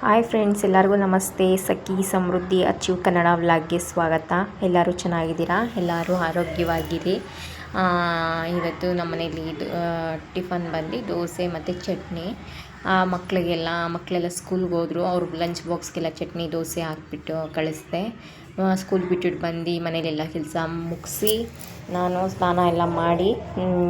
Hi friends ಎಲ್ಲರಿಗೂ ನಮಸ್ತೆ. ಸಖಿ, ಸಮೃದ್ಧಿ achieve Kannada ವ್ಲಾಗ್ಗೆ ಸ್ವಾಗತ. ಎಲ್ಲರೂ ಚೆನ್ನಾಗಿದ್ದೀರಾ? ಎಲ್ಲರೂ ಆರೋಗ್ಯವಾಗಿರಿ. ಇವತ್ತು ನಮ್ಮ ಮನೇಲಿ ಇದು ಟಿಫನ್ ಬಂದು ದೋಸೆ ಮತ್ತು ಚಟ್ನಿ. ಮಕ್ಕಳಿಗೆಲ್ಲ ಮಕ್ಕಳೆಲ್ಲ ಸ್ಕೂಲ್ಗೆ ಹೋದ್ರು, ಅವ್ರ ಲಂಚ್ ಬಾಕ್ಸ್ಗೆಲ್ಲ ಚಟ್ನಿ, ದೋಸೆ ಹಾಕ್ಬಿಟ್ಟು ಕಳಿಸ್ದೆ. ಸ್ಕೂಲ್ ಬಿಟ್ಬಿಟ್ಟು ಬಂದು ಮನೇಲೆಲ್ಲ ಕೆಲಸ ಮುಗಿಸಿ ನಾನು ಸ್ನಾನ ಎಲ್ಲ ಮಾಡಿ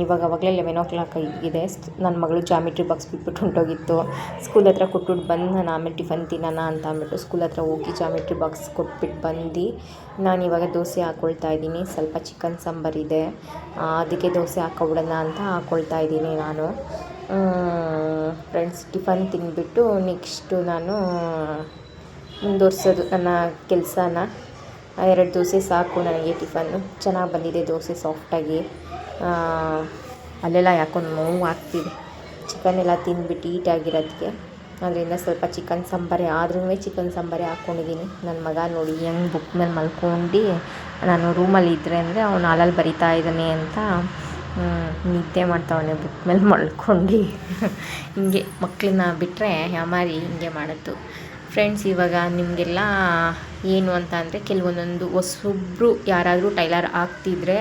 ಇವಾಗ ಅವಾಗಲೇ ಲೆವೆನ್ ಓ ಕ್ಲಾಕ್ ಆಗಿದೆ ನನ್ನ ಮಗಳು ಜಾಮಿಟ್ರಿ ಬಾಕ್ಸ್ ಬಿಟ್ಬಿಟ್ಟು ಹೊಂಟೋಗಿತ್ತು. ಸ್ಕೂಲ್ ಹತ್ರ ಕೊಟ್ಬಿಟ್ಟು ಬಂದು ನಾನು ಆಮೇಲೆ ಟಿಫನ್ ತಿನ್ನೋಣ ಅಂತ ಅಂದ್ಬಿಟ್ಟು ಸ್ಕೂಲ್ ಹತ್ರ ಹೋಗಿ ಜಾಮಿಟ್ರಿ ಬಾಕ್ಸ್ ಕೊಟ್ಬಿಟ್ಟು ಬಂದು ನಾನು ಇವಾಗ ದೋಸೆ ಹಾಕ್ಕೊಳ್ತಾ ಇದ್ದೀನಿ. ಸ್ವಲ್ಪ ಚಿಕನ್ ಸಾಂಬಾರಿದೆ ಅದಕ್ಕೆ ದೋಸೆ ಹಾಕ್ಕೊಬಿಡೋಣ ಅಂತ ಹಾಕ್ಕೊಳ್ತಾ ಇದ್ದೀನಿ ನಾನು. ಫ್ರೆಂಡ್ಸ್ ಟಿಫನ್ ತಿಂದ್ಬಿಟ್ಟು ನೆಕ್ಸ್ಟು ನಾನು ಮುಂದುವರ್ಸೋದು ನನ್ನ ಕೆಲಸನ. ಎರಡು ದೋಸೆ ಸಾಕು, ನನಗೆ ಟಿಫನ್ನು ಚೆನ್ನಾಗಿ ಬಂದಿದೆ ದೋಸೆ ಸಾಫ್ಟಾಗಿ. ಅಲ್ಲೆಲ್ಲ ಯಾಕೋ ನೋವು ಆಗ್ತಿದೆ ಚಿಕನ್ ಎಲ್ಲ ತಿಂದ್ಬಿಟ್ಟು ಈಟಾಗಿರೋದಕ್ಕೆ ಅದರಿಂದ ಸ್ವಲ್ಪ ಚಿಕನ್ ಸಾಂಬಾರೇ ಆದ್ರೂ ಚಿಕನ್ ಸಾಂಬಾರೇ ಹಾಕ್ಕೊಂಡಿದ್ದೀನಿ ನನ್ನ ಮಗ ನೋಡಿ ಹೆಂಗೆ ಬುಕ್ ಮೇಲೆ ಮಲ್ಕೊಂಡು, ನಾನು ರೂಮಲ್ಲಿ ಇದ್ದರೆ ಅಂದರೆ ಅವನು ಅಲ್ಲಲ್ಲಿ ಬರಿತಾ ಇದ್ದಾನೆ ಅಂತ ನಿದ್ದೆ ಮಾಡ್ತಾವನೆ ಬುಕ್ ಮೇಲೆ ಮಲ್ಕೊಂಡು. ಹಿಂಗೆ ಮಕ್ಕಳನ್ನ ಬಿಟ್ಟರೆ ಯಾಮಾರಿ ಹಿಂಗೆ ಮಾಡೋದು. ಫ್ರೆಂಡ್ಸ್, ಇವಾಗ ನಿಮಗೆಲ್ಲ ಏನು ಅಂತ ಅಂದರೆ ಕೆಲವೊಂದೊಂದು ಹೊಸೊಬ್ರು ಯಾರಾದರೂ ಟೈಲರ್ ಆಗ್ತಿದ್ರೆ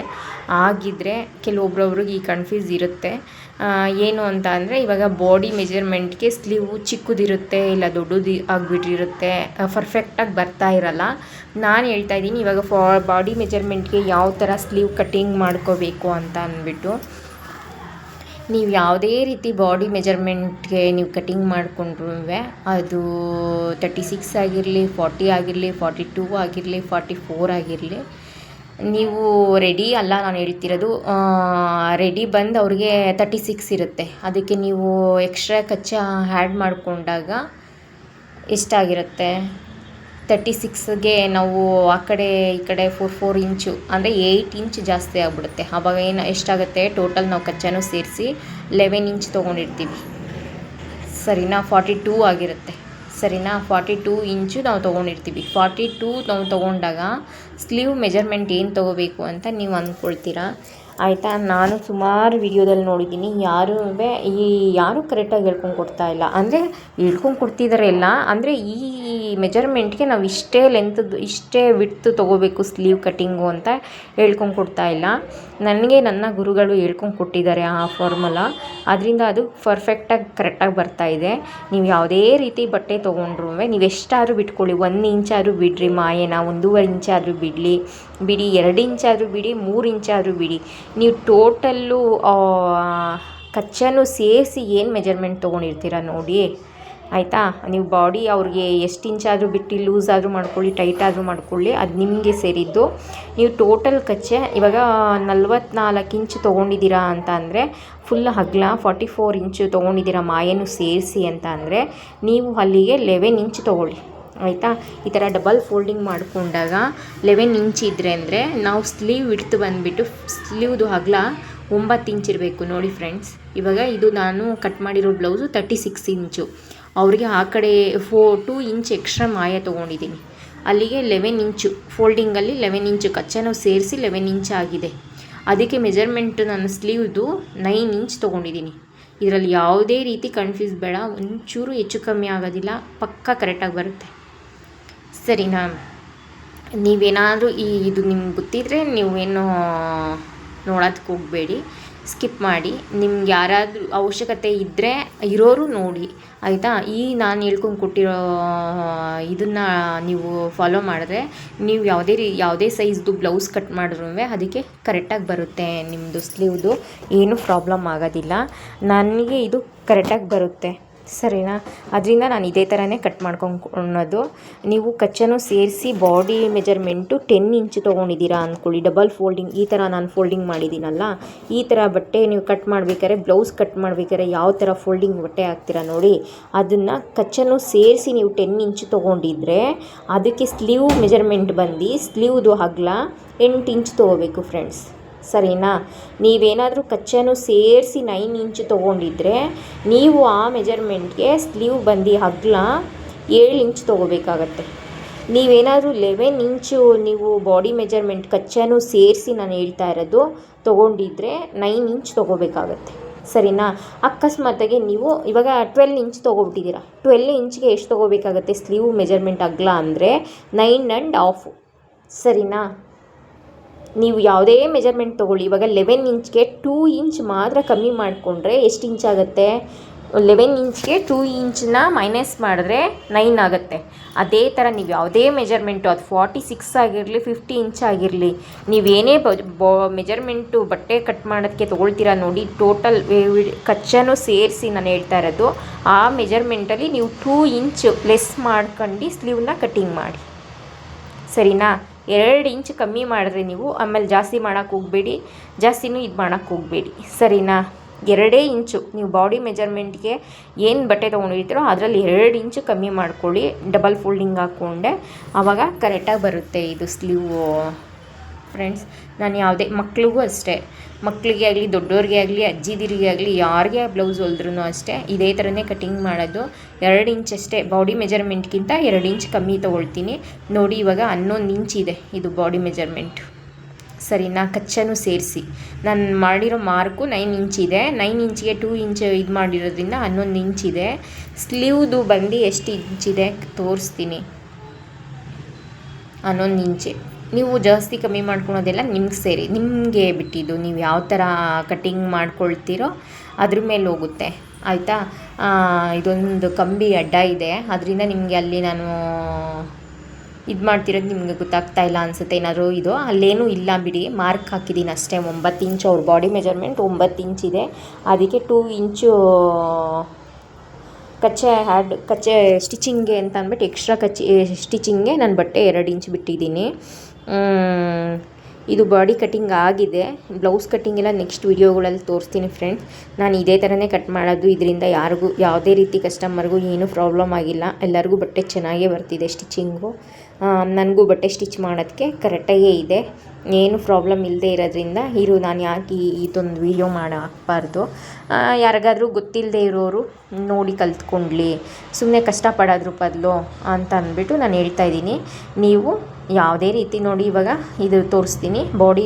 ಆಗಿದ್ದರೆ ಕೆಲವೊಬ್ರೊಬ್ರಿಗೆ ಈ ಕನ್ಫ್ಯೂಸ್ ಇರುತ್ತೆ. ಏನು ಅಂತ ಅಂದರೆ ಇವಾಗ ಬಾಡಿ ಮೆಜರ್ಮೆಂಟ್ಗೆ ಸ್ಲೀವು ಚಿಕ್ಕದಿರುತ್ತೆ, ಇಲ್ಲ ದೊಡ್ಡದು ಆಗಿಬಿಟ್ಟಿರುತ್ತೆ ಪರ್ಫೆಕ್ಟಾಗಿ ಬರ್ತಾ ಇರಲ್ಲ. ನಾನು ಹೇಳ್ತಾ ಇದ್ದೀನಿ, ಇವಾಗ ಫಾ ಬಾಡಿ ಮೆಜರ್ಮೆಂಟ್ಗೆ ಯಾವ ಥರ ಸ್ಲೀವ್ ಕಟ್ಟಿಂಗ್ ಮಾಡ್ಕೋಬೇಕು ಅಂತ ಅಂದ್ಬಿಟ್ಟು. ನೀವು ಯಾವುದೇ ರೀತಿ ಬಾಡಿ ಮೆಜರ್ಮೆಂಟ್ಗೆ ನೀವು ಕಟಿಂಗ್ ಮಾಡಿಕೊಂಡ್ರೂ ಅದು ತರ್ಟಿ ಸಿಕ್ಸ್ ಆಗಿರಲಿ ಫಾರ್ಟಿ ಆಗಿರಲಿ ಫಾರ್ಟಿ ಟೂ ಆಗಿರಲಿ ಫಾರ್ಟಿ ಫೋರ್ ಆಗಿರಲಿ, ನೀವು ರೆಡಿ ಅಲ್ಲ ನಾನು ಹೇಳ್ತಿರೋದು ರೆಡಿ ಬಂದು ಅವ್ರಿಗೆ ತರ್ಟಿ ಸಿಕ್ಸ್ ಇರುತ್ತೆ. ಅದಕ್ಕೆ ನೀವು ಎಕ್ಸ್ಟ್ರಾ ಕಚ್ಚಾ ಆ್ಯಡ್ ಮಾಡಿಕೊಂಡಾಗ ಎಷ್ಟಾಗಿರುತ್ತೆ? ತರ್ಟಿ ಸಿಕ್ಸ್ಗೆ ನಾವು ಆ ಕಡೆ, ಈ ಕಡೆ ಫೋರ್ ಫೋರ್ ಇಂಚು, ಅಂದರೆ ಏಯ್ಟ್ ಇಂಚ್ ಜಾಸ್ತಿ ಆಗಿಬಿಡುತ್ತೆ. ಆವಾಗ ಏನು ಎಷ್ಟಾಗುತ್ತೆ? ಟೋಟಲ್ ನಾವು ಕಚ್ಚಾನು ಸೇರಿಸಿ ಲೆವೆನ್ ಇಂಚ್ ತೊಗೊಂಡಿರ್ತೀವಿ. ಸರಿನಾ? ಫಾರ್ಟಿ ಟೂ ಆಗಿರುತ್ತೆ. ಸರಿನಾ? ಫಾರ್ಟಿ ಟೂ ಇಂಚು ನಾವು ತೊಗೊಂಡಿರ್ತೀವಿ. ಫಾರ್ಟಿ ಟೂ ನಾವು ತೊಗೊಂಡಾಗ ಸ್ಲೀವ್ ಮೆಜರ್ಮೆಂಟ್ ಏನು ತೊಗೋಬೇಕು ಅಂತ ನೀವು ಅಂದ್ಕೊಳ್ತೀರಾ? ಆಯಿತಾ? ನಾನು ಸುಮಾರು ವಿಡಿಯೋದಲ್ಲಿ ನೋಡಿದ್ದೀನಿ. ಯಾರೂ ಈ, ಯಾರೂ ಕರೆಕ್ಟಾಗಿ ಹೇಳ್ಕೊಂಡು ಕೊಡ್ತಾ ಇಲ್ಲ. ಅಂದರೆ ಹೇಳ್ಕೊಂಡು ಕೊಡ್ತಿದ್ದಾರೆ ಎಲ್ಲ ಅಂದರೆ ಈ ಮೆಜರ್ಮೆಂಟ್ಗೆ ನಾವು ಇಷ್ಟೇ ಲೆಂತದ್ದು ಇಷ್ಟೇ ವಿಡ್ತು ತೊಗೋಬೇಕು ಸ್ಲೀವ್ ಕಟ್ಟಿಂಗು ಅಂತ ಹೇಳ್ಕೊಂಡು ಕೊಡ್ತಾ ಇಲ್ಲ. ನನಗೆ ನನ್ನ ಗುರುಗಳು ಹೇಳ್ಕೊಂಡು ಕೊಟ್ಟಿದ್ದಾರೆ ಆ ಫಾರ್ಮುಲ ಅದರಿಂದ ಅದು ಪರ್ಫೆಕ್ಟಾಗಿ ಕರೆಕ್ಟಾಗಿ ಬರ್ತಾ ಇದೆ. ನೀವು ಯಾವುದೇ ರೀತಿ ಬಟ್ಟೆ ತೊಗೊಂಡ್ರು ನೀವು ಎಷ್ಟಾದರೂ ಬಿಟ್ಕೊಳ್ಳಿ. ಒಂದು ಇಂಚಾದರೂ ಬಿಡ್ರಿ ಮಾಯನ, ಒಂದೂವರೆ ಇಂಚಾದರೂ ಬಿಡಲಿ. ಬಿಡಿ, ಎರಡು ಇಂಚಾದರೂ ಬಿಡಿ, ಮೂರು ಇಂಚಾದರೂ ಬಿಡಿ. ನೀವು ಟೋಟಲ್ಲು ಕಚ್ಚನ್ನು ಸೇರಿಸಿ ಏನು ಮೆಜರ್ಮೆಂಟ್ ತೊಗೊಂಡಿರ್ತೀರ ನೋಡಿ. ಆಯಿತಾ? ನೀವು ಬಾಡಿ ಅವ್ರಿಗೆ ಎಷ್ಟು ಇಂಚಾದರೂ ಬಿಟ್ಟು ಲೂಸ್ ಆದರೂ ಮಾಡ್ಕೊಳ್ಳಿ ಟೈಟ್ ಆದರೂ ಮಾಡ್ಕೊಳ್ಳಿ, ಅದು ನಿಮಗೆ ಸೇರಿದ್ದು. ನೀವು ಟೋಟಲ್ ಕಚ್ಚೆ, ಇವಾಗ ನಲ್ವತ್ನಾಲ್ಕು ಇಂಚ್ ತೊಗೊಂಡಿದ್ದೀರಾ ಅಂತ ಅಂದರೆ ಫುಲ್ ಹಗ್ಲ ಫಾರ್ಟಿ ಫೋರ್ ಇಂಚು ತೊಗೊಂಡಿದ್ದೀರಾ ಮಾಯನ್ನು ಸೇರಿಸಿ ಅಂತ ಅಂದರೆ, ನೀವು ಅಲ್ಲಿಗೆ ಲೆವೆನ್ ಇಂಚ್ ತೊಗೊಳ್ಳಿ. ಆಯಿತಾ? ಈ ಥರ ಡಬಲ್ ಫೋಲ್ಡಿಂಗ್ ಮಾಡಿಕೊಂಡಾಗ ಲೆವೆನ್ ಇಂಚ್ ಇದ್ದರೆ ಅಂದರೆ, ನಾವು ಸ್ಲೀವ್ ಇಡ್ತು ಬಂದುಬಿಟ್ಟು ಸ್ಲೀವ್ದು ಹಗ್ಲ ಒಂಬತ್ತು ಇಂಚ್ ಇರಬೇಕು ನೋಡಿ ಫ್ರೆಂಡ್ಸ್ ಇವಾಗ ಇದು ನಾನು ಕಟ್ ಮಾಡಿರೋ ಬ್ಲೌಸು ತರ್ಟಿ ಸಿಕ್ಸ್ ಇಂಚು ಅವ್ರಿಗೆ ಆ ಕಡೆ ಫೋ ಟೂ ಇಂಚ್ ಎಕ್ಸ್ಟ್ರಾ ಮಾಯ ತೊಗೊಂಡಿದ್ದೀನಿ. ಅಲ್ಲಿಗೆ ಲೆವೆನ್ ಇಂಚು ಫೋಲ್ಡಿಂಗಲ್ಲಿ ಲೆವೆನ್ ಇಂಚು ಕಚ್ಚನ ಸೇರಿಸಿ ಲೆವೆನ್ ಇಂಚ್ ಆಗಿದೆ. ಅದಕ್ಕೆ ಮೆಜರ್ಮೆಂಟ್ ನನ್ನ ಸ್ಲೀವ್ದು ನೈನ್ ಇಂಚ್ ತೊಗೊಂಡಿದ್ದೀನಿ. ಇದರಲ್ಲಿ ಯಾವುದೇ ರೀತಿ ಕನ್ಫ್ಯೂಸ್ ಬೇಡ, ಒಂಚೂರು ಹೆಚ್ಚು ಕಮ್ಮಿ ಆಗೋದಿಲ್ಲ, ಪಕ್ಕ ಕರೆಕ್ಟಾಗಿ ಬರುತ್ತೆ. ಸರಿನಾ? ನೀವೇನಾದರೂ ಈ ಇದು ನಿಮ್ಗೆ ಗೊತ್ತಿದ್ದರೆ ನೀವೇನು ನೋಡೋದಕ್ಕೆ ಹೋಗಬೇಡಿ. ಸ್ಕಿಪ್ ಮಾಡಿ. ನಿಮ್ಗೆ ಯಾರಾದರೂ ಅವಶ್ಯಕತೆ ಇದ್ದರೆ ಇರೋರು ನೋಡಿ, ಆಯಿತಾ? ಈ ನಾನು ಹೇಳ್ಕೊಂಡು ಕೊಟ್ಟಿರೋ ಇದನ್ನು ನೀವು ಫಾಲೋ ಮಾಡಿದ್ರೆ ನೀವು ಯಾವುದೇ ರೀ, ಯಾವುದೇ ಸೈಜ್ದು ಬ್ಲೌಸ್ ಕಟ್ ಮಾಡಿದ್ರು ಅದಕ್ಕೆ ಕರೆಕ್ಟಾಗಿ ಬರುತ್ತೆ ನಿಮ್ಮದು ಸ್ಲೀವ್ದು ಏನೂ ಪ್ರಾಬ್ಲಮ್ ಆಗೋದಿಲ್ಲ. ನನಗೆ ಇದು ಕರೆಕ್ಟಾಗಿ ಬರುತ್ತೆ. ಸರಿನಾ? ಅದರಿಂದ ನಾನು ಇದೇ ಥರನೇ ಕಟ್ ಮಾಡ್ಕೊಂಡು ನೀವು ಕಚ್ಚನ್ನು ಸೇರಿಸಿ ಬಾಡಿ ಮೆಜರ್ಮೆಂಟು ಟೆನ್ ಇಂಚ್ ತೊಗೊಂಡಿದ್ದೀರಾ ಅಂದ್ಕೊಳ್ಳಿ ಡಬಲ್ ಫೋಲ್ಡಿಂಗ್ ಈ ಥರ ನಾನು ಫೋಲ್ಡಿಂಗ್ ಮಾಡಿದ್ದೀನಲ್ಲ, ಈ ಥರ ಬಟ್ಟೆ ನೀವು ಕಟ್ ಮಾಡ್ಬೇಕಾದ್ರೆ ಬ್ಲೌಸ್ ಕಟ್ ಮಾಡ್ಬೇಕಾದ್ರೆ ಯಾವ ಥರ ಫೋಲ್ಡಿಂಗ್ ಬಟ್ಟೆ ಹಾಕ್ತೀರಾ ನೋಡಿ. ಅದನ್ನು ಕಚ್ಚನ್ನು ಸೇರಿಸಿ ನೀವು ಟೆನ್ ಇಂಚ್ ತೊಗೊಂಡಿದ್ರೆ, ಅದಕ್ಕೆ ಸ್ಲೀವ್ ಮೆಜರ್ಮೆಂಟ್ ಬಂದು ಸ್ಲೀವ್ದು ಅಗಲ ಎಂಟು ಇಂಚ್ ತೊಗೋಬೇಕು ಫ್ರೆಂಡ್ಸ್ ಸರಿನಾ? ನೀವೇನಾದರೂ ಕಚ್ಚೆನೂ ಸೇರಿಸಿ ನೈನ್ ಇಂಚ್ ತೊಗೊಂಡಿದ್ರೆ ನೀವು ಆ ಮೆಜರ್ಮೆಂಟ್ಗೆ ಸ್ಲೀವ್ ಬಂದು ಹಗ್ಲ ಏಳು ಇಂಚ್ ತೊಗೋಬೇಕಾಗತ್ತೆ. ನೀವೇನಾದರೂ ಲೆವೆನ್ ಇಂಚು ನೀವು ಬಾಡಿ ಮೆಜರ್ಮೆಂಟ್ ಕಚ್ಚೆನೂ ಸೇರಿಸಿ ನಾನು ಹೇಳ್ತಾ ಇರೋದು ತೊಗೊಂಡಿದ್ರೆ ನೈನ್ ಇಂಚ್ ತೊಗೋಬೇಕಾಗತ್ತೆ. ಸರಿನಾ? ಅಕಸ್ಮಾತಾಗಿ ನೀವು ಇವಾಗ ಟ್ವೆಲ್ ಇಂಚ್ ತೊಗೊಬಿಟ್ಟಿದ್ದೀರಾ ಟ್ವೆಲ್ ಇಂಚ್ಗೆ ಎಷ್ಟು ತೊಗೋಬೇಕಾಗತ್ತೆ ಸ್ಲೀವ್ ಮೆಜರ್ಮೆಂಟ್ ಅಗ್ಲ ಅಂದರೆ ನೈನ್ ಆ್ಯಂಡ್ ಆಫು ಸರಿನಾ? ನೀವು ಯಾವುದೇ ಮೆಜರ್ಮೆಂಟ್ ತೊಗೊಳ್ಳಿ. ಇವಾಗ ಲೆವೆನ್ ಇಂಚ್ಗೆ ಟೂ ಇಂಚ್ ಮಾತ್ರ ಕಮ್ಮಿ ಮಾಡಿಕೊಂಡ್ರೆ ಎಷ್ಟು ಇಂಚ್ ಆಗುತ್ತೆ? ಲೆವೆನ್ ಇಂಚ್ಗೆ ಟೂ ಇಂಚನ್ನ ಮೈನಸ್ ಮಾಡಿದ್ರೆ ನೈನ್ ಆಗುತ್ತೆ. ಅದೇ ಥರ ನೀವು ಯಾವುದೇ ಮೆಜರ್ಮೆಂಟು ಅದು ಫಾರ್ಟಿ ಸಿಕ್ಸ್ ಆಗಿರಲಿ ಫಿಫ್ಟಿ ಇಂಚ್ ಆಗಿರಲಿ ನೀವೇನೇ ಬ ಮೆಜರ್ಮೆಂಟು ಬಟ್ಟೆ ಕಟ್ ಮಾಡೋದಕ್ಕೆ ತೊಗೊಳ್ತೀರಾ ನೋಡಿ. ಟೋಟಲ್ ಕಚ್ಚನೂ ಸೇರಿಸಿ ನಾನು ಹೇಳ್ತಾ ಇರೋದು. ಆ ಮೆಜರ್ಮೆಂಟಲ್ಲಿ ನೀವು ಟೂ ಇಂಚ್ ಲೆಸ್ ಮಾಡ್ಕೊಂಡು ಸ್ಲೀವ್ನ ಕಟ್ಟಿಂಗ್ ಮಾಡಿ. ಸರಿನಾ? ಎರಡು ಇಂಚ್ ಕಮ್ಮಿ ಮಾಡಿದ್ರೆ ನೀವು ಆಮೇಲೆ ಜಾಸ್ತಿ ಮಾಡೋಕ್ಕೆ ಹೋಗಬೇಡಿ, ಜಾಸ್ತಿನೂ ಇದು ಮಾಡೋಕ್ಕೆ ಹೋಗಬೇಡಿ. ಸರಿನಾ? ಎರಡೇ ಇಂಚು. ನೀವು ಬಾಡಿ ಮೆಜರ್ಮೆಂಟ್ಗೆ ಏನು ಬಟ್ಟೆ ತೊಗೊಂಡಿರ್ತೀರೋ ಅದರಲ್ಲಿ ಎರಡು ಇಂಚು ಕಮ್ಮಿ ಮಾಡ್ಕೊಳ್ಳಿ. ಡಬಲ್ ಫೋಲ್ಡಿಂಗ್ ಹಾಕ್ಕೊಂಡೆ. ಆವಾಗ ಕರೆಕ್ಟಾಗಿ ಬರುತ್ತೆ ಇದು ಸ್ಲೀವ್. ಫ್ರೆಂಡ್ಸ್ ನಾನು ಯಾವುದೇ ಮಕ್ಳಿಗೂ ಅಷ್ಟೇ. ಮಕ್ಕಳಿಗೆ ಆಗಲಿ ದೊಡ್ಡವ್ರಿಗೆ ಆಗಲಿ, ಅಜ್ಜಿದಿರಿಗೆ ಆಗಲಿ, ಯಾರಿಗೆ ಬ್ಲೌಸ್ ಹೊಲಿದ್ರು ಅಷ್ಟೇ. ಇದೇ ಥರನೇ ಕಟಿಂಗ್ ಮಾಡೋದು. ಎರಡು ಇಂಚ್ ಅಷ್ಟೇ. ಬಾಡಿ ಮೆಜರ್ಮೆಂಟ್ಗಿಂತ ಎರಡು ಇಂಚ್ ಕಮ್ಮಿ ತೊಗೊಳ್ತೀನಿ. ನೋಡಿ ಇವಾಗ ಹನ್ನೊಂದು ಇಂಚ್ ಇದೆ ಇದು ಬಾಡಿ ಮೆಜರ್ಮೆಂಟ್ ಸರಿನಾ ಕಚ್ಚನೂ ಸೇರಿಸಿ. ನಾನು ಮಾಡಿರೋ ಮಾರ್ಕು ನೈನ್ ಇಂಚ್ ಇದೆ. ನೈನ್ ಇಂಚಿಗೆ ಟೂ ಇಂಚ್ ಇದು ಮಾಡಿರೋದ್ರಿಂದ ಹನ್ನೊಂದು ಇಂಚ್ ಇದೆ. ಸ್ಲೀವ್ದು ಬಂದು ಎಷ್ಟು ಇಂಚಿದೆ ತೋರಿಸ್ತೀನಿ. ಹನ್ನೊಂದು ಇಂಚೆ ನೀವು ಜಾಸ್ತಿ ಕಮ್ಮಿ ಮಾಡ್ಕೊಳೋದೆಲ್ಲ ನಿಮ್ಗೆ ಸೇರಿ, ನಿಮಗೆ ಬಿಟ್ಟಿದ್ದು, ನೀವು ಯಾವ ಥರ ಕಟ್ಟಿಂಗ್ ಮಾಡ್ಕೊಳ್ತೀರೋ ಅದ್ರ ಮೇಲೆ ಹೋಗುತ್ತೆ. ಆಯಿತಾ? ಇದೊಂದು ಕಂಬಿ ಅಡ್ಡ ಇದೆ. ಅದರಿಂದ ನಿಮಗೆ ಅಲ್ಲಿ ನಾನು ಇದು ಮಾಡ್ತಿರೋದು ನಿಮಗೆ ಗೊತ್ತಾಗ್ತಾ ಇಲ್ಲ ಅನಿಸುತ್ತೆ. ಏನಾದರೂ ಇದು, ಅಲ್ಲೇನೂ ಇಲ್ಲ ಬಿಡಿ. ಮಾರ್ಕ್ ಹಾಕಿದ್ದೀನಿ ಅಷ್ಟೇ. ಒಂಬತ್ತು ಇಂಚು ಅವ್ರ ಬಾಡಿ ಮೆಜರ್ಮೆಂಟ್ ಒಂಬತ್ತು ಇಂಚ್ ಇದೆ. ಅದಕ್ಕೆ ಟೂ ಇಂಚು ಕಚ್ಚೆ ಹ್ಯಾಡ್, ಕಚ್ಚೆ ಸ್ಟಿಚಿಂಗ್ಗೆ ಅಂತ ಅಂದ್ಬಿಟ್ಟು ಎಕ್ಸ್ಟ್ರಾ ಕಚ್ಚಿ ಸ್ಟಿಚಿಂಗ್ಗೆ ನಾನು ಬಟ್ಟೆ ಎರಡು ಇಂಚ್ ಬಿಟ್ಟಿದ್ದೀನಿ. ಇದು ಬಾಡಿ ಕಟ್ಟಿಂಗ್ ಆಗಿದೆ. ಬ್ಲೌಸ್ ಕಟ್ಟಿಂಗ್ ಎಲ್ಲ ನೆಕ್ಸ್ಟ್ ವೀಡಿಯೋಗಳಲ್ಲಿ ತೋರಿಸ್ತೀನಿ ಫ್ರೆಂಡ್ಸ್. ನಾನು ಇದೇ ಥರನೇ ಕಟ್ ಮಾಡೋದು. ಇದರಿಂದ ಯಾರಿಗೂ, ಯಾವುದೇ ರೀತಿ ಕಸ್ಟಮರ್ಗೂ ಏನೂ ಪ್ರಾಬ್ಲಮ್ ಆಗಿಲ್ಲ. ಎಲ್ಲರಿಗೂ ಬಟ್ಟೆ ಚೆನ್ನಾಗೇ ಬರ್ತಿದೆ ಸ್ಟಿಚಿಂಗು. ನನಗೂ ಬಟ್ಟೆ ಸ್ಟಿಚ್ ಮಾಡೋದಕ್ಕೆ ಕರೆಕ್ಟಾಗೇ ಇದೆ. ಏನು ಪ್ರಾಬ್ಲಮ್ ಇಲ್ಲದೆ ಇರೋದ್ರಿಂದ ಇರು, ನಾನು ಯಾಕೆ ಈ ಇದೊಂದು ವೀಡಿಯೋ ಮಾಡಿ ಹಾಕ್ಬಾರ್ದು ಯಾರಿಗಾದ್ರೂ ಗೊತ್ತಿಲ್ಲದೆ ಇರೋರು ನೋಡಿ ಕಲ್ತ್ಕೊಂಡ್ಲಿ. ಸುಮ್ಮನೆ ಕಷ್ಟಪಡೋದ್ರ ಬದಲು ಅಂತ ಅಂದ್ಬಿಟ್ಟು ನಾನು ಹೇಳ್ತಾ ಇದ್ದೀನಿ. ನೀವು ಯಾವುದೇ ರೀತಿ ನೋಡಿ ಇವಾಗ ಇದು ತೋರಿಸ್ತೀನಿ. ಬಾಡಿ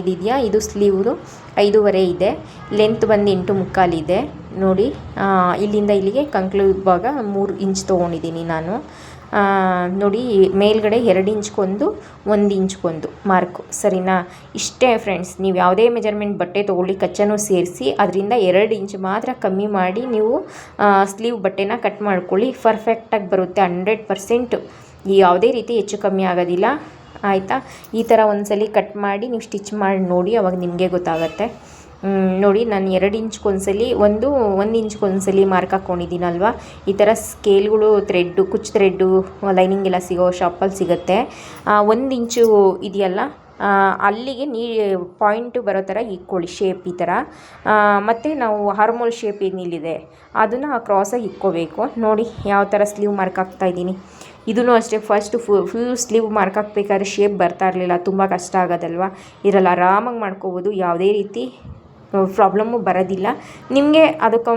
ಇದಿದೆಯಾ? ಇದು ಸ್ಲೀವ್ದು ಐದೂವರೆ ಇದೆ. ಲೆಂತ್ ಬಂದು ಎಂಟು ಮುಕ್ಕಾಲಿದೆ ನೋಡಿ ಇಲ್ಲಿಂದ ಇಲ್ಲಿಗೆ ಕಂಕ್ಳು ಭಾಗ ಮೂರು ಇಂಚ್ ತೊಗೊಂಡಿದ್ದೀನಿ ನಾನು. ನೋಡಿ, ಮೇಲ್ಗಡೆ ಎರಡು ಇಂಚ್ಗೊಂದು, ಒಂದು ಇಂಚ್ಗೊಂದು ಮಾರ್ಕು ಸರಿನಾ? ಇಷ್ಟೇ ಫ್ರೆಂಡ್ಸ್ ನೀವು ಯಾವುದೇ ಮೆಜರ್ಮೆಂಟ್ ಬಟ್ಟೆ ತೊಗೊಳ್ಳಿ ಕಚ್ಚನೂ ಸೇರಿಸಿ, ಅದರಿಂದ ಎರಡು ಇಂಚ್ ಮಾತ್ರ ಕಮ್ಮಿ ಮಾಡಿ ನೀವು ಸ್ಲೀವ್ ಬಟ್ಟೆನ ಕಟ್ ಮಾಡ್ಕೊಳ್ಳಿ. ಪರ್ಫೆಕ್ಟಾಗಿ ಬರುತ್ತೆ ಹಂಡ್ರೆಡ್ ಪರ್ಸೆಂಟು ಯಾವುದೇ ರೀತಿ ಹೆಚ್ಚು ಕಮ್ಮಿ ಆಗೋದಿಲ್ಲ. ಆಯಿತಾ? ಈ ಥರ ಒಂದ್ಸಲಿ ಕಟ್ ಮಾಡಿ, ನೀವು ಸ್ಟಿಚ್ ಮಾಡಿ ನೋಡಿ, ಅವಾಗ ನಿಮಗೆ ಗೊತ್ತಾಗುತ್ತೆ. ನೋಡಿ, ನಾನು ಎರಡು ಇಂಚ್ಗೊಂದ್ಸಲಿ ಒಂದು ಒಂದು ಇಂಚ್ಗೊಂದ್ಸಲಿ ಮಾರ್ಕ್ ಹಾಕ್ಕೊಂಡಿದ್ದೀನಲ್ವ ಈ ಥರ ಸ್ಕೇಲ್ಗಳು ಥ್ರೆಡ್ಡು ಕುಚ್ ಥ್ರೆಡ್ಡು ಲೈನಿಂಗ್ ಎಲ್ಲ ಸಿಗೋ ಶಾಪಲ್ಲಿ ಸಿಗುತ್ತೆ. ಒಂದು ಇಂಚು ಇದೆಯಲ್ಲ ಅಲ್ಲಿಗೆ ನೀ, ಪಾಯಿಂಟು ಬರೋ ಥರ ಇಕ್ಕೊಳ್ಳಿ ಶೇಪ್ ಈ ಥರ. ಮತ್ತು ನಾವು ಹಾರ್ಮೋಲ್ ಶೇಪ್ ಏನಿಲ್ಲಿದೆ ಅದನ್ನು ಕ್ರಾಸಾಗಿ ಇಕ್ಕೋಬೇಕು. ನೋಡಿ, ಯಾವ ಥರ ಸ್ಲೀವ್ ಮಾರ್ಕ್ ಹಾಕ್ತಾಯಿದ್ದೀನಿ ಇದೂ ಅಷ್ಟೇ ಫಸ್ಟು ಫು ಫುಲ್ ಸ್ಲೀವ್ ಮಾರ್ಕ್ ಹಾಕ್ಬೇಕಾದ್ರೆ ಶೇಪ್ ಬರ್ತಾ ಇರಲಿಲ್ಲ, ತುಂಬ ಕಷ್ಟ ಆಗೋದಲ್ವ? ಇದರಲ್ಲಿ ಆರಾಮಾಗಿ ಮಾಡ್ಕೋಬೋದು, ಯಾವುದೇ ರೀತಿ ಪ್ರಾಬ್ಲಮ್ಮು ಬರೋದಿಲ್ಲ. ನಿಮಗೆ ಅದಕ್ಕೆ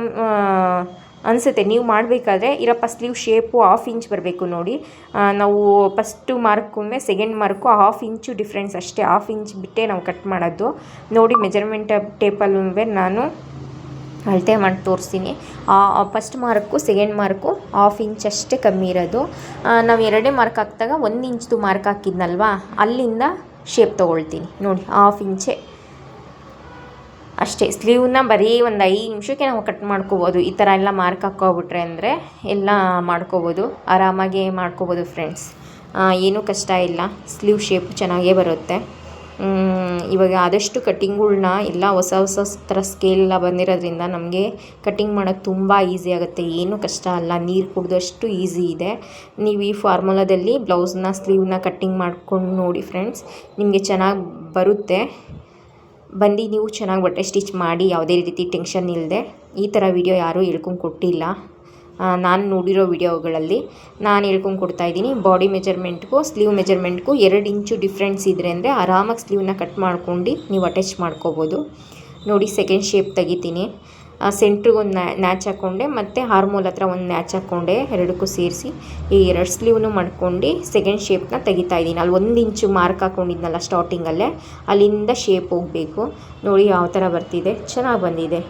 ಅನಿಸುತ್ತೆ. ನೀವು ಮಾಡಬೇಕಾದ್ರೆ ಇರೋ first sleeve shape half inch ಬರಬೇಕು ನೋಡಿ. ನಾವು first mark second mark half inch difference ಅಷ್ಟೇ. ಹಾಫ್ ಇಂಚ್ ಬಿಟ್ಟೇ ನಾವು ಕಟ್ ಮಾಡೋದು. ನೋಡಿ ಮೆಜರ್ಮೆಂಟ್ ಟೇಪಲ್ಲೂ ನಾನು ಅಳತೆ ಮಾಡಿ ತೋರಿಸ್ತೀನಿ. First mark second mark half inch ಅಷ್ಟೇ ಕಮ್ಮಿ ಇರೋದು. ನಾವು ಎರಡೇ ಮಾರ್ಕ್ ಹಾಕಿದಾಗ ಒಂದು ಇಂಚ್ದು ಮಾರ್ಕ್ ಹಾಕಿದ್ನಲ್ವಾ? ಅಲ್ಲಿಂದ ಶೇಪ್ ತೊಗೊಳ್ತೀನಿ. ನೋಡಿ ಹಾಫ್ ಇಂಚೆ ಅಷ್ಟೇ, ಸ್ಲೀವ್ನ ಬರೀ ಒಂದು ಐದು ನಿಮಿಷಕ್ಕೆ ನಾವು ಕಟ್ ಮಾಡ್ಕೋಬೋದು. ಈ ಥರ ಎಲ್ಲ ಮಾರ್ಕ್ ಹಾಕೋಬಿಟ್ರೆ ಅಂದರೆ ಎಲ್ಲ ಮಾಡ್ಕೋಬೋದು. ಆರಾಮಾಗಿ ಮಾಡ್ಕೋಬೋದು ಫ್ರೆಂಡ್ಸ್. ಏನೂ ಕಷ್ಟ ಇಲ್ಲ. ಸ್ಲೀವ್ ಶೇಪ್ ಚೆನ್ನಾಗೇ ಬರುತ್ತೆ. ಇವಾಗ ಆದಷ್ಟು ಕಟ್ಟಿಂಗ್ಗಳ್ನ ಎಲ್ಲ ಹೊಸ ಹೊಸ ಥರ ಸ್ಕೇಲ್ ಎಲ್ಲ ಬಂದಿರೋದ್ರಿಂದ ನಮಗೆ ಕಟ್ಟಿಂಗ್ ಮಾಡೋಕ್ಕೆ ತುಂಬ ಈಸಿ ಆಗುತ್ತೆ. ಏನೂ ಕಷ್ಟ ಅಲ್ಲ. ನೀರು ಕುಡಿದಷ್ಟು ಈಸಿ ಇದೆ. ನೀವು ಈ ಫಾರ್ಮುಲಾದಲ್ಲಿ ಬ್ಲೌಸ್ನ, ಸ್ಲೀವ್ನ ಕಟ್ಟಿಂಗ್ ಮಾಡ್ಕೊಂಡು ನೋಡಿ ಫ್ರೆಂಡ್ಸ್. ನಿಮಗೆ ಚೆನ್ನಾಗಿ ಬರುತ್ತೆ. ಬಂದು ನೀವು ಚೆನ್ನಾಗಿ ಬಟ್ಟೆ ಸ್ಟಿಚ್ ಮಾಡಿ, ಯಾವುದೇ ರೀತಿ ಟೆನ್ಷನ್ ಇಲ್ಲದೆ ಈ ಥರ ವಿಡಿಯೋ ಯಾರೂ ಹೇಳ್ಕೊಂಡು ಕೊಟ್ಟಿಲ್ಲ. ನಾನು ನೋಡಿರೋ ವಿಡಿಯೋಗಳಲ್ಲಿ ನಾನು ಹೇಳ್ಕೊಂಡು ಕೊಡ್ತಾಯಿದ್ದೀನಿ ಬಾಡಿ ಮೆಜರ್ಮೆಂಟ್ಗೂ, ಸ್ಲೀವ್ ಮೆಜರ್ಮೆಂಟ್ಗೂ ಎರಡು ಇಂಚು ಡಿಫ್ರೆನ್ಸ್ ಇದ್ದರೆ ಅಂದರೆ ಆರಾಮಾಗಿ ಸ್ಲೀವ್ನ ಕಟ್ ಮಾಡ್ಕೊಂಡು ನೀವು ಅಟ್ಯಾಚ್ ಮಾಡ್ಕೋಬೋದು. ನೋಡಿ, ಸೆಕೆಂಡ್ ಶೇಪ್ ತೆಗಿತೀನಿ. ಸೆಂಟ್ರಿಗೊಂದು ನ್ಯಾಚ್ ಹಾಕ್ಕೊಂಡೆ ಮತ್ತು ಹಾರ್ಮೋಲ್ ಹತ್ರ ಒಂದು ನ್ಯಾಚ್ ಹಾಕ್ಕೊಂಡೆ ಎರಡಕ್ಕೂ ಸೇರಿಸಿ. ಈ ಎರಡು ಸ್ಲೀವ್ನು ಮಾಡ್ಕೊಂಡು ಸೆಕೆಂಡ್ ಶೇಪ್ನ ತೆಗಿತಾ ಇದ್ದೀನಿ. ಅಲ್ಲಿ ಒಂದು ಇಂಚು ಮಾರ್ಕ್ ಹಾಕ್ಕೊಂಡಿದ್ನಲ್ಲ ಸ್ಟಾರ್ಟಿಂಗಲ್ಲೇ, ಅಲ್ಲಿಂದ ಶೇಪ್ ಹೋಗಬೇಕು. ನೋಡಿ ಯಾವ ಥರ ಬರ್ತಿದೆ. ಚೆನ್ನಾಗಿ ಬಂದಿದೆ.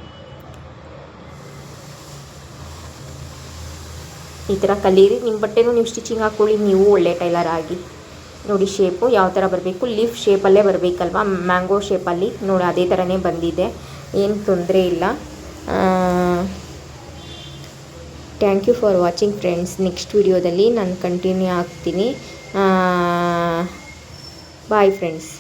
ಈ ಥರ ಕಲೀರಿ. ನಿಮ್ಮ ಬಟ್ಟೆನೂ ನೀವು ಸ್ಟಿಚಿಂಗ್ ಹಾಕ್ಕೊಳ್ಳಿ ನೀವು ಒಳ್ಳೆ ಟೈಲರ್ ಆಗಿ. ನೋಡಿ ಶೇಪು ಯಾವ ಥರ ಬರಬೇಕು. ಲೀಫ್ ಶೇಪಲ್ಲೇ ಬರಬೇಕಲ್ವಾ? ಮ್ಯಾಂಗೋ ಶೇಪಲ್ಲಿ. ನೋಡಿ ಅದೇ ಥರನೇ ಬಂದಿದೆ. ಏನು ತೊಂದರೆ ಇಲ್ಲ. Thank you for watching friends next ವಿಡಿಯೋದಲ್ಲಿ ನಾನು ಕಂಟಿನ್ಯೂ ಆಗ್ತೀನಿ. Bye friends